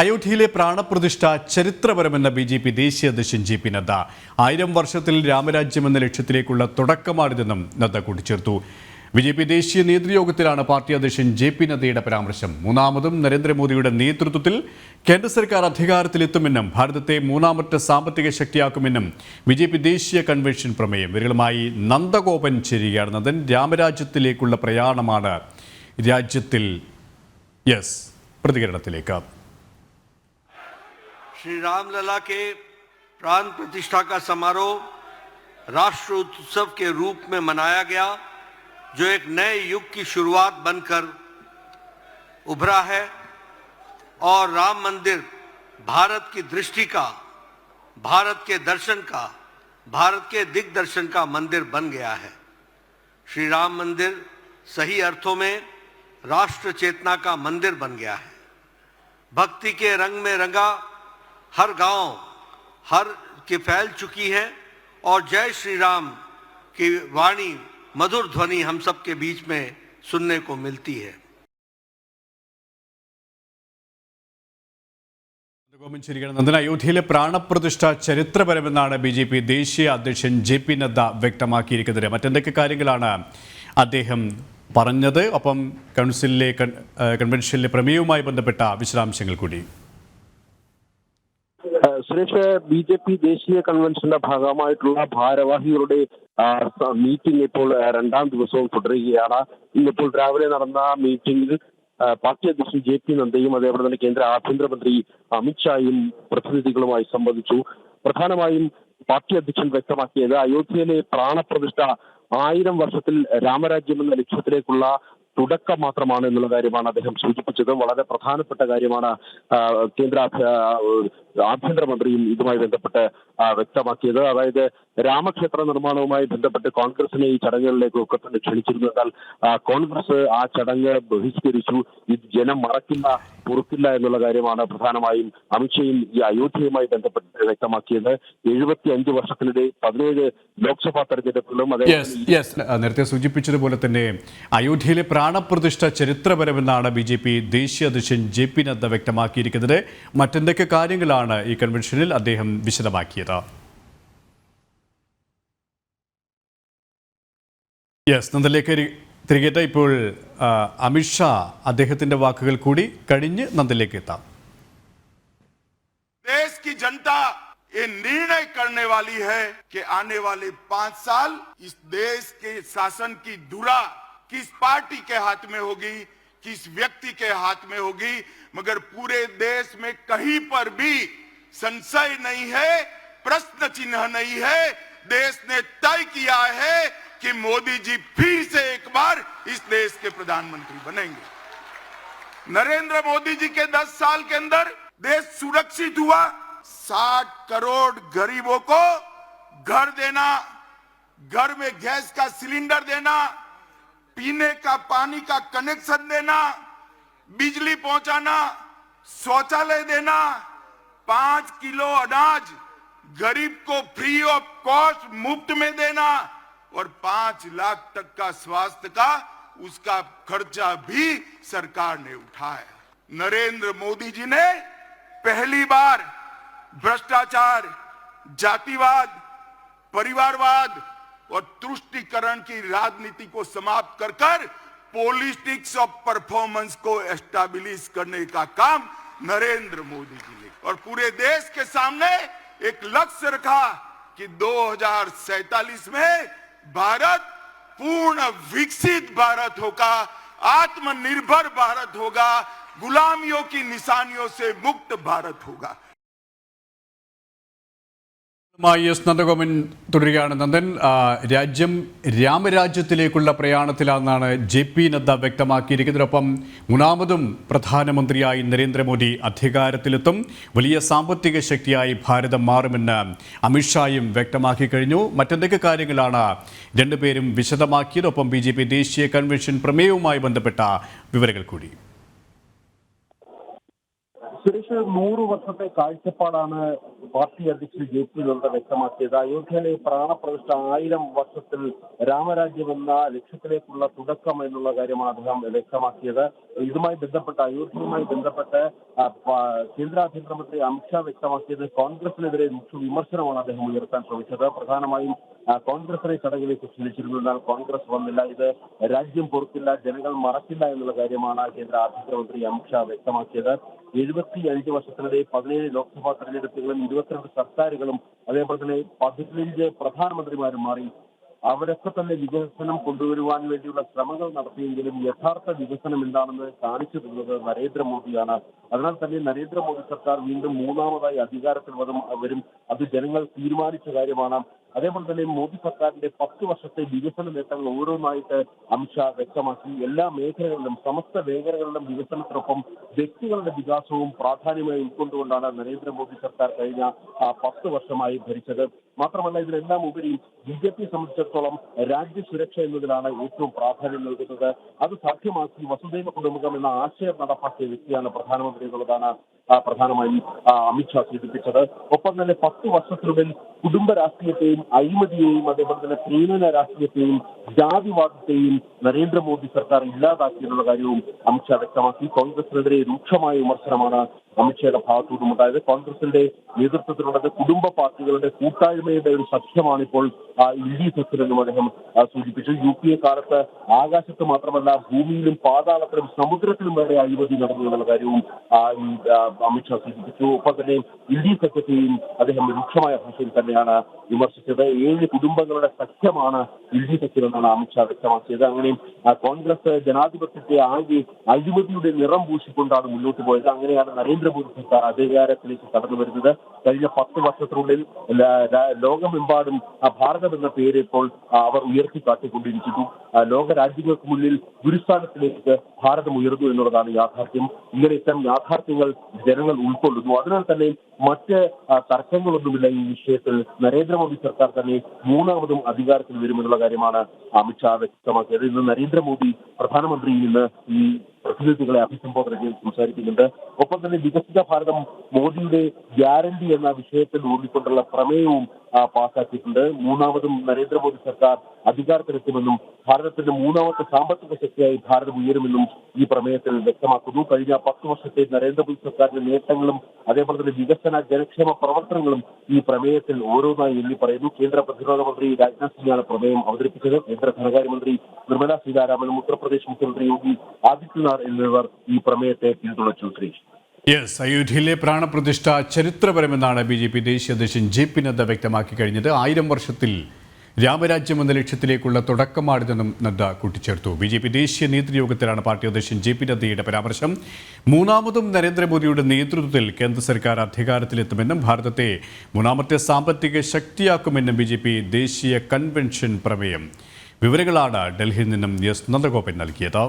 അയോധ്യയിലെ പ്രാണപ്രതിഷ്ഠ ചരിത്രപരമെന്ന ബി ജെ പി ദേശീയ അധ്യക്ഷൻ ജെ പി നദ്ദ. ആയിരം വർഷത്തിൽ രാമരാജ്യം എന്ന ലക്ഷ്യത്തിലേക്കുള്ള തുടക്കമാണിതെന്നും നദ്ദ കൂട്ടിച്ചേർത്തു. ബി ജെ പി ദേശീയ നേതൃയോഗത്തിലാണ് പാർട്ടി അധ്യക്ഷൻ ജെ പി നദ്ദയുടെ പരാമർശം. മൂന്നാമതും നരേന്ദ്രമോദിയുടെ നേതൃത്വത്തിൽ കേന്ദ്ര സർക്കാർ അധികാരത്തിലെത്തുമെന്നും ഭാരതത്തെ മൂന്നാമത്തെ സാമ്പത്തിക ശക്തിയാക്കുമെന്നും ബി ജെ പി ദേശീയ കൺവെൻഷൻ പ്രമേയം. ഇവരുമായി നന്ദഗോപൻ ചേരുകയാണ് നന്ദൻ. രാമരാജ്യത്തിലേക്കുള്ള പ്രയാണമാണ് രാജ്യത്തിൽ യെസ് പ്രതികരണത്തിലേക്ക്. श्री रामलला के प्राण प्रतिष्ठा का समारोह राष्ट्र उत्सव के रूप में मनाया गया, जो एक नए युग की शुरुआत बनकर उभरा है और राम मंदिर भारत की दृष्टि का, भारत के दर्शन का, भारत के दिग्दर्शन का मंदिर बन गया है। श्री राम मंदिर सही अर्थों में राष्ट्र चेतना का मंदिर बन गया है। भक्ति के रंग में रंगा हर गांव हर की फैल चुकी है और जय श्री राम की वाणी मधुर ध्वनि हम सबके बीच में सुनने को मिलती है നന്ദഗോപൻ ചേരുകയാണ് നന്ദന അയോധ്യയിലെ പ്രാണപ്രതിഷ്ഠ ചരിത്രപരമെന്നാണ് ബി ജെ പി ദേശീയ അധ്യക്ഷൻ ജെ പി നദ്ദ വ്യക്തമാക്കിയിരിക്കുന്നത് മറ്റെന്തൊക്കെ കാര്യങ്ങളാണ് അദ്ദേഹം പറഞ്ഞത് ഒപ്പം കൗൺസിലിലെ കൺ- ഏഹ് കൺവെൻഷനിലെ പ്രമേയവുമായി ബന്ധപ്പെട്ട വിശദാംശങ്ങൾ കൂടി ഏഹ് സുരേഷ് ബി ജെ പി ദേശീയ കൺവെൻഷന്റെ ഭാഗമായിട്ടുള്ള ഭാരവാഹികളുടെ മീറ്റിംഗ് ഇപ്പോൾ രണ്ടാം ദിവസവും തുടരുകയാണ്. ഇന്നിപ്പോൾ രാവിലെ നടന്ന മീറ്റിംഗിൽ പാർട്ടി അധ്യക്ഷൻ ജെ പി നദ്ദയും അതേപോലെ തന്നെ കേന്ദ്ര ആഭ്യന്തരമന്ത്രി അമിത്ഷായും പ്രതിനിധികളുമായി സംബന്ധിച്ചു പ്രധാനമായും പാർട്ടി അധ്യക്ഷൻ വ്യക്തമാക്കിയത് അയോധ്യയിലെ പ്രാണപ്രതിഷ്ഠ ആയിരം വർഷത്തിൽ രാമരാജ്യം എന്ന ലക്ഷ്യത്തിലേക്കുള്ള തുടക്കം മാത്രമാണ് എന്നുള്ള കാര്യമാണ് അദ്ദേഹം സൂചിപ്പിച്ചത്. വളരെ പ്രധാനപ്പെട്ട കാര്യമാണ് കേന്ദ്ര ആഭ്യ- ആഭ്യന്തരമന്ത്രിയും ഇതുമായി ബന്ധപ്പെട്ട് വ്യക്തമാക്കിയത്. അതായത് രാമക്ഷേത്ര നിർമ്മാണവുമായി ബന്ധപ്പെട്ട് കോൺഗ്രസിനെ ഈ ചടങ്ങുകളിലേക്ക് ഒക്കെ തന്നെ ക്ഷണിച്ചിരുന്നു. എന്നാൽ കോൺഗ്രസ് ആ ചടങ്ങ് ബഹിഷ്കരിച്ചു. ഇത് ജനം മറക്കില്ല പൊറുക്കില്ല എന്നുള്ള കാര്യമാണ് പ്രധാനമായും അമിത്ഷയും ഈ അയോധ്യയുമായി ബന്ധപ്പെട്ട് വ്യക്തമാക്കിയത്. എഴുപത്തി അഞ്ച് വർഷത്തിനിടെ പതിനേഴ് ലോക്സഭാ തെരഞ്ഞെടുപ്പിലും യെസ് നേരത്തെ സൂചിപ്പിച്ചതുപോലെ തന്നെ അയോധ്യയിലെ പ്രാണപ്രതിഷ്ഠ ചരിത്രപരമെന്നാണ് ബി ജെ പി ദേശീയ അധ്യക്ഷൻ ജെ പി നദ്ദ വ്യക്തമാക്കിയിരിക്കുന്നത് മറ്റെന്തൊക്കെ കാര്യങ്ങളാണ് ഈ കൺവെൻഷനിൽ അദ്ദേഹം വിശദമാക്കിയത് യെസ് നന്ദനിലേക്ക് രി- തിരികെത്ത ഇപ്പോൾ ആ, അമിത്ഷാ അദ്ദേഹത്തിന്റെ വാക്കുകൾ കൂടി കഴിഞ്ഞ് നന്ദനിലേക്ക് എത്താം देश की जनता ये निर्णय करने वाली है कि आने वाले पांच साल इस देश के शासन की धुरा किस पार्टी के हाथ में होगी, किस व्यक्ति के हाथ में होगी, मगर पूरे देश में कहीं पर भी संशय नहीं है, प्रश्न चिन्ह नहीं है। देश ने तय किया है कि मोदी जी फिर से एक बार इस देश के प्रधानमंत्री बनेंगे। नरेंद्र मोदी जी के 10 साल के अंदर देश सुरक्षित हुआ। 60 करोड़ गरीबों को घर देना, घर में गैस का सिलेंडर देना पीने का पानी का कनेक्शन देना, बिजली पहुंचाना, शौचालय देना, पाँच किलो अनाज गरीब को फ्री ऑफ़ कॉस्ट मुफ़्त में देना और पाँच लाख तक का स्वास्थ्य का उसका खर्चा भी सरकार ने उठाया। नरेंद्र मोदी जी ने पहली बार भ्रष्टाचार, जातिवाद, परिवारवाद और तुष्टिकरण की राजनीति को समाप्त कर कर पॉलिटिक्स ऑफ़ परफॉर्मेंस को एस्टैब्लिश करने का काम नरेंद्र मोदी जी ने और पूरे देश के सामने एक लक्ष्य रखा कि 2047 में भारत पूर्ण विकसित भारत होगा, आत्मनिर्भर भारत होगा, गुलामियों की निशानियों से मुक्त भारत होगा। മായി എസ് നന്ദഗോമൻ തുടരുകയാണ്. നന്ദൻ രാജ്യം രാമരാജ്യത്തിലേക്കുള്ള പ്രയാണത്തിലാണെന്നാണ് ജെ പി നദ്ദ വ്യക്തമാക്കിയിരിക്കുന്നതിനൊപ്പം മൂന്നാമതും പ്രധാനമന്ത്രിയായി നരേന്ദ്രമോദി അധികാരത്തിലെത്തും. വലിയ സാമ്പത്തിക ശക്തിയായി ഭാരതം മാറുമെന്ന് അമിത്ഷായും വ്യക്തമാക്കി കഴിഞ്ഞു. മറ്റെന്തൊക്കെ കാര്യങ്ങളാണ് രണ്ടുപേരും വിശദമാക്കിയതൊപ്പം ബി ദേശീയ കൺവെൻഷൻ പ്രമേയവുമായി ബന്ധപ്പെട്ട വിവരങ്ങൾ കൂടി. സുരേഷ് നൂറ് വർഷത്തെ കാഴ്ചപ്പാടാണ് പാർട്ടി അധ്യക്ഷൻ ജെ പി നദ്ദ വ്യക്തമാക്കിയത്. അയോധ്യയിലെ പ്രാണപ്രതിഷ്ഠ ആയിരം വർഷത്തിൽ രാമരാജ്യം എന്ന ലക്ഷ്യത്തിലേക്കുള്ള തുടക്കം എന്നുള്ള കാര്യമാണ് അദ്ദേഹം വ്യക്തമാക്കിയത്. ഇതുമായി ബന്ധപ്പെട്ട് അയോധ്യയുമായി ബന്ധപ്പെട്ട് കേന്ദ്ര ആഭ്യന്തരമന്ത്രി അമിത്ഷാ വ്യക്തമാക്കിയത്. കോൺഗ്രസിനെതിരെ വിമർശനമാണ് അദ്ദേഹം ഉയർത്താൻ ശ്രമിച്ചത്. പ്രധാനമായും കോൺഗ്രസിനെ ചടങ്ങിലേക്ക് ക്ഷണിച്ചിരുന്നു എന്നാൽ കോൺഗ്രസ് വന്നില്ല. ഇത് രാജ്യം പൊറുക്കില്ല ജനങ്ങൾ മറക്കില്ല എന്നുള്ള കാര്യമാണ് കേന്ദ്ര ആഭ്യന്തരമന്ത്രി അമിത്ഷാ വ്യക്തമാക്കിയത്. എഴുപത്തി അഞ്ച് വർഷത്തിനിടെ പതിനേഴ് ലോക്സഭാ തെരഞ്ഞെടുപ്പുകളും ഇരുപത്തിരണ്ട് സർക്കാരുകളും അതേപോലെ തന്നെ പതിനഞ്ച് പ്രധാനമന്ത്രിമാരും മാറി. അവരൊക്കെ തന്നെ വികസനം കൊണ്ടുവരുവാൻ വേണ്ടിയുള്ള ശ്രമങ്ങൾ നടത്തിയെങ്കിലും യഥാർത്ഥ വികസനം എന്താണെന്ന് കാണിച്ചു തരുന്നത് നരേന്ദ്രമോദിയാണ്. അതിനാൽ തന്നെ നരേന്ദ്രമോദി സർക്കാർ വീണ്ടും മൂന്നാമതായി അധികാരത്തിൽ വരും അത് ജനങ്ങൾ തീരുമാനിച്ച കാര്യമാണ്. അതേപോലെ തന്നെ മോദി സർക്കാരിന്റെ പത്ത് വർഷത്തെ വികസന നേട്ടങ്ങൾ ഓരോന്നായിട്ട് അമിത്ഷാ വ്യക്തമാക്കി. എല്ലാ മേഖലകളിലും സമസ്ത മേഖലകളിലും വികസനത്തിനൊപ്പം വ്യക്തികളുടെ വികാസവും പ്രാധാന്യമായി ഉൾക്കൊണ്ടുകൊണ്ടാണ് നരേന്ദ്രമോദി സർക്കാർ കഴിഞ്ഞ പത്ത് വർഷമായി ഭരിച്ചത്. മാത്രമല്ല ഇതിനെല്ലാം ഉപരി ബി ജെ പി സംബന്ധിച്ചിടത്തോളം രാജ്യസുരക്ഷ എന്നതിലാണ് ഏറ്റവും പ്രാധാന്യം നൽകുന്നത്. അത് സാധ്യമാക്കി വസുദൈവ കുടുംബകം എന്ന ആശയം നടപ്പാക്കിയ വ്യക്തിയാണ് പ്രധാനമന്ത്രി എന്നുള്ളതാണ് പ്രധാനമായും അമിത്ഷാ സൂചിപ്പിച്ചത്. ഒപ്പം തന്നെ പത്ത് വർഷത്തിനുള്ളിൽ കുടുംബ രാഷ്ട്രീയത്തെയും അഴിമതിയെയും അതേപോലെ തന്നെ പ്രീണന രാഷ്ട്രീയത്തെയും ജാതിവാദത്തെയും നരേന്ദ്രമോദി സർക്കാർ ഇല്ലാതാക്കിയെന്നുള്ള കാര്യവും അമിത്ഷാ വ്യക്തമാക്കി. കോൺഗ്രസിനെതിരെ രൂക്ഷമായ വിമർശനമാണ് അമിത്ഷായുടെ ഭാഗത്തുനിന്നും ഉണ്ടായത്. കോൺഗ്രസിന്റെ നേതൃത്വത്തിലുള്ളത് കുടുംബ പാർട്ടികളുടെ കൂട്ടായ്മയുടെ ഒരു സഖ്യമാണ് ഇപ്പോൾ ഇന്ത്യ സഖ്യമെന്നും അദ്ദേഹം സൂചിപ്പിച്ചു. യു പി എ കാലത്ത് ആകാശത്ത് മാത്രമല്ല ഭൂമിയിലും പാതാളത്തിലും സമുദ്രത്തിലും വരെ അഴിമതി നടന്നു എന്നുള്ള കാര്യവും അമിത്ഷാ സൂചിപ്പിച്ചു. ഒപ്പം തന്നെ ഇന്ത്യ സഖ്യത്തെയും അദ്ദേഹം രൂക്ഷമായ ഭാഷയിൽ തന്നെയാണ് വിമർശിച്ചത്. ഏഴ് കുടുംബങ്ങളുടെ സഖ്യമാണ് ഇന്ത്യ സഖ്യമെന്നാണ് അമിത്ഷാ വ്യക്തമാക്കിയത്. അങ്ങനെ കോൺഗ്രസ് ജനാധിപത്യത്തെ ആകെ അഴിമതിയുടെ നിറം പൂശിക്കൊണ്ടാണ് മുന്നോട്ട് പോയത്. അങ്ങനെയാണ് നരേന്ദ്രമോദി സർക്കാർ അധികാരത്തിലേക്ക് കടന്നു വരുന്നത്. കഴിഞ്ഞ പത്ത് വർഷത്തിനുള്ളിൽ ലോകമെമ്പാടും ഭാരതം എന്ന പേര് ഇപ്പോൾ അവർ ഉയർത്തിക്കാട്ടിക്കൊണ്ടിരിക്കുന്നു ലോക രാജ്യങ്ങൾക്ക് മുന്നിൽ ഗുരുസ്ഥാനത്തിലേക്ക് ഭാരതം ഉയർന്നു എന്നുള്ളതാണ് യാഥാർത്ഥ്യം. ഇങ്ങനെ ഇത്തരം യാഥാർത്ഥ്യങ്ങൾ ജനങ്ങൾ ഉൾക്കൊള്ളുന്നു. അതിനാൽ തന്നെ മറ്റ് തർക്കങ്ങളൊന്നുമില്ല ഈ വിഷയത്തിൽ. നരേന്ദ്രമോദി സർക്കാർ തന്നെ മൂന്നാമതും അധികാരത്തിൽ വരുമെന്നുള്ള കാര്യമാണ് അമിത്ഷാ വ്യക്തമാക്കിയത്. ഇന്ന് നരേന്ദ്രമോദി പ്രധാനമന്ത്രിയിൽ നിന്ന് ഈ പ്രതിനിധികളെ അഭിസംബോധന ചെയ്ത് സംസാരിക്കുന്നുണ്ട്. ഒപ്പം തന്നെ വികസിത ഭാരതം മോദിയുടെ ഗ്യാരണ്ടി എന്ന വിഷയത്തിൽ ഊന്നിക്കൊണ്ടുള്ള പ്രമേയവും പാസാക്കിയിട്ടുണ്ട് മൂന്നാമതും നരേന്ദ്രമോദി സർക്കാർ അധികാരത്തിലെത്തുമെന്നും ഭാരതത്തിന്റെ മൂന്നാമത്തെ സാമ്പത്തിക ശക്തിയായി ഭാരതം ഉയരുമെന്നും ഈ പ്രമേയത്തിൽ വ്യക്തമാക്കുന്നു. കഴിഞ്ഞ പത്ത് വർഷത്തെ നരേന്ദ്രമോദി സർക്കാരിന്റെ നേട്ടങ്ങളും അതേപോലെ തന്നെ വികസന ജനക്ഷേമ പ്രവർത്തനങ്ങളും ഈ പ്രമേയത്തിൽ ഓരോന്നായി എണ്ണി പറയുന്നു. കേന്ദ്ര പ്രതിരോധ മന്ത്രി രാജ്നാഥ് സിംഗാണ് പ്രമേയം അവതരിപ്പിച്ചത്. കേന്ദ്ര ധനകാര്യമന്ത്രി നിർമ്മല സീതാരാമനും ഉത്തർപ്രദേശ് മുഖ്യമന്ത്രി യോഗി ആദിത്യനാഥ് എന്നിവർ ഈ പ്രമേയത്തെ പിന്തുണച്ചു. ശ്രീ യെസ് അയോധ്യയിലെ പ്രാണപ്രതിഷ്ഠ ചരിത്രപരമെന്നാണ് ബി ജെ പി ദേശീയ അധ്യക്ഷൻ ജെ പി നദ്ദ വ്യക്തമാക്കി കഴിഞ്ഞത്. ആയിരം വർഷത്തിൽ രാമരാജ്യം എന്ന ലക്ഷ്യത്തിലേക്കുള്ള തുടക്കമാണിതെന്നും നദ്ദ കൂട്ടിച്ചേർത്തു. ബി ജെ പി ദേശീയ നേതൃയോഗത്തിലാണ് പാർട്ടി അധ്യക്ഷൻ ജെ പി നദ്ദയുടെ പരാമർശം. മൂന്നാമതും നരേന്ദ്രമോദിയുടെ നേതൃത്വത്തിൽ കേന്ദ്ര സർക്കാർ അധികാരത്തിലെത്തുമെന്നും ഭാരതത്തെ മൂന്നാമത്തെ സാമ്പത്തിക ശക്തിയാക്കുമെന്നും ബി ജെ പി ദേശീയ കൺവെൻഷൻ പ്രമേയം. വിവരങ്ങളാണ് ഡൽഹിയിൽ നിന്നും എസ് നന്ദഗോപൻ നൽകിയത്.